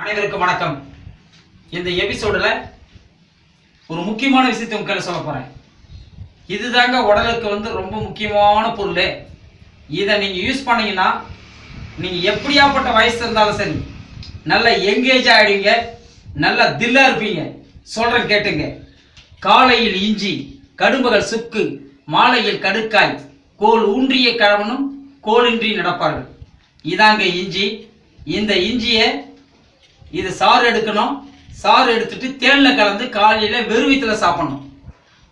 அனைவருக்கும் வணக்கம். இந்த எபிசோடில் ஒரு முக்கியமான விஷயத்தை உங்களை சொல்ல போகிறேன் இதுதாங்க உடலுக்கு வந்து ரொம்ப முக்கியமான பொருள். இதை நீங்கள் யூஸ் பண்ணீங்கன்னா நீங்கள் எப்படியாப்பட்ட வயசு இருந்தாலும் சரி நல்ல எங்கேஜ் ஆகிடுவீங்க நல்ல தில்லாக இருப்பீங்க. சொல்கிறேன் கேட்டுங்க. காலையில் இஞ்சி கடும்புகள் சுக்கு மாலையில் கடுக்காய் கோல் ஊன்றிய கிழவனும் கோலின்றி நடப்பார்கள். இதாங்க இஞ்சி. இந்த இஞ்சியை இது சாறு எடுக்கணும். சாறு எடுத்துட்டு தேனில் கலந்து காலையில் வெறுவித்தில் சாப்பிடணும்.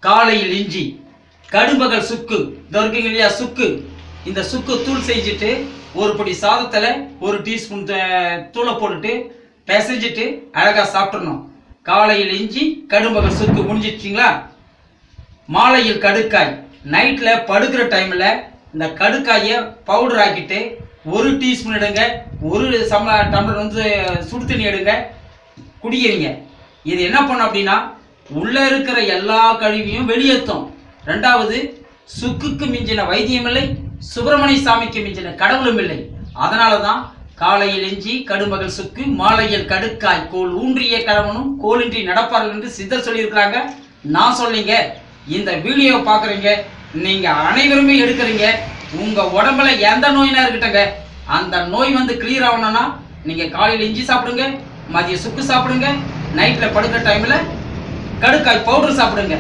காலையில் இஞ்சி கடும்பகல் சுக்கு. இதோ இல்லையா? சுக்கு. இந்த சுக்கு தூள் செஞ்சுட்டு ஒரு படி சாதத்தில் ஒரு டீஸ்பூன் தூளை போட்டுட்டு பிசைஞ்சிட்டு அழகாக சாப்பிட்றணும் காலையில் இஞ்சி கடும்பகல் சுக்கு முடிஞ்சிச்சிங்களா மாலையில் கடுக்காய். நைட்டில் படுக்கிற டைமில் இந்த கடுக்காயை பவுடர் ஆக்கிட்டு ஒரு டீஸ்பூன் எடுங்க. ஒரு சம டம்ளர் வந்து சுடு தண்ணி எடுங்க. குடிக்கிறீங்க. இது என்ன பண்ணும் அப்படின்னா உள்ளே இருக்கிற எல்லா கழிவையும் வெளியேற்றும். ரெண்டாவது சுக்குக்கு மிஞ்சின வைத்தியம் இல்லை சுப்பிரமணிய சாமிக்கு மிஞ்சின கடவுளும் இல்லை. அதனால தான் காலையில் எஞ்சி கடுமகள் சுக்கு மாலையில் கடுக்காய் கோல் ஊன்றிய கழவனும் கோலின்றி நடப்பார்கள் என்று சித்தர் சொல்லியிருக்கிறாங்க. நான் சொல்லிங்க இந்த வீடியோவை பார்க்குறீங்க நீங்கள் அனைவருமே எடுக்கிறீங்க. உங்கள் உடம்புல எந்த நோயினா இருக்கட்டங்க அந்த நோய் வந்து கிளியர் ஆகணும்னா நீங்கள் காலையில் இஞ்சி சாப்பிடுங்க மதிய சுக்கு சாப்பிடுங்க நைட்டில் படுக்கிற டைமில் கடுக்காய் பவுடர் சாப்பிடுங்க.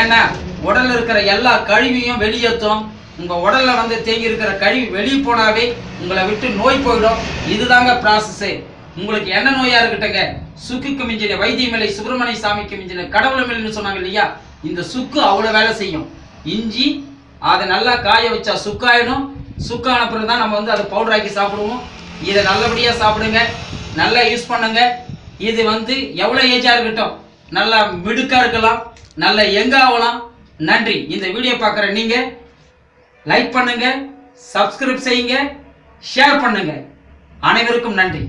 ஏன்னா உடல்ல இருக்கிற எல்லா கழிவையும் வெளியேற்றும். உங்க உடல்ல வந்து தேங்கி இருக்கிற கழிவு வெளியே போனாவே உங்களை விட்டு நோய் போயிடும். இதுதாங்க ப்ராசஸ் உங்களுக்கு என்ன நோயா இருக்கட்டங்க சுக்குக்கு மிஞ்சின வைத்தியமலை சுப்பிரமணிய சாமிக்கு மிஞ்சின கடவுளமில்னு சொன்னாங்க இல்லையா? இந்த சுக்கு அவ்வளோ வேலை செய்யும். இஞ்சி அதை நல்லா காய வச்சா சுக்காயிடும். சுக்கான பிறகு தான் நம்ம வந்து அதை பவுடர் ஆக்கி சாப்பிடுவோம். இதை நல்லபடியாக சாப்பிடுங்க. நல்லா யூஸ் பண்ணுங்க. இது வந்து எவ்வளோ ஏஜாக இருக்கட்டும். நல்லா மிடுக்காக இருக்கலாம். நல்ல எங்காகலாம் நன்றி. இந்த வீடியோ பார்க்குற நீங்கள் லைக் பண்ணுங்கள் சப்ஸ்கிரைப் செய்யுங்க ஷேர் பண்ணுங்கள் அனைவருக்கும் நன்றி.